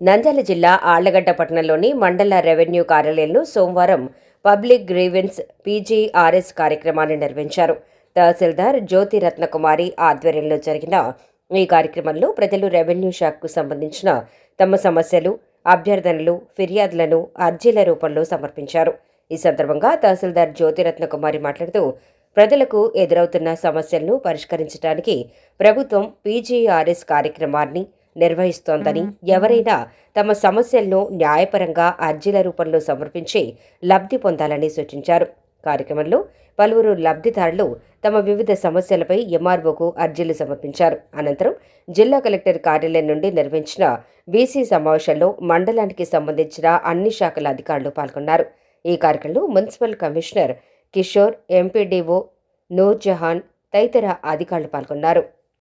నంద్యాల జిల్లా ఆళ్ళగడ్డ పట్టణంలోని మండల రెవెన్యూ కార్యాలయంలో సోమవారం పబ్లిక్ గ్రీవెన్స్ పీజీఆర్ఎస్ కార్యక్రమాన్ని నిర్వహించారు. తహసీల్దార్ జ్యోతి రత్నకుమారి ఆధ్వర్యంలో జరిగిన ఈ కార్యక్రమంలో ప్రజలు రెవెన్యూ శాఖకు సంబంధించిన తమ సమస్యలు అభ్యర్థనలు ఫిర్యాదులను అర్జీల రూపంలో సమర్పించారు. ఈ సందర్భంగా తహసీల్దార్ జ్యోతి రత్నకుమారి మాట్లాడుతూ ప్రజలకు ఎదురవుతున్న సమస్యలను పరిష్కరించడానికి ప్రభుత్వం పీజీఆర్ఎస్ కార్యక్రమాన్ని నిర్వహిస్తోందని ఎవరైనా తమ సమస్యలను న్యాయపరంగా అర్జీల రూపంలో సమర్పించి లబ్ధి పొందాలని సూచించారు. కార్యక్రమంలో పలువురు లబ్ధిదారులు తమ వివిధ సమస్యలపై ఎంఆర్ఓకు అర్జీలు సమర్పించారు. అనంతరం జిల్లా కలెక్టర్ కార్యాలయం నుండి నిర్వహించిన బీసీ సమావేశంలో మండలానికి సంబంధించిన అన్ని శాఖల అధికారులు పాల్గొన్నారు. ఈ కార్యక్రమంలో municipal commissioner Kishore MPDO Noor Jahan తదితర అధికారులు పాల్గొన్నారు.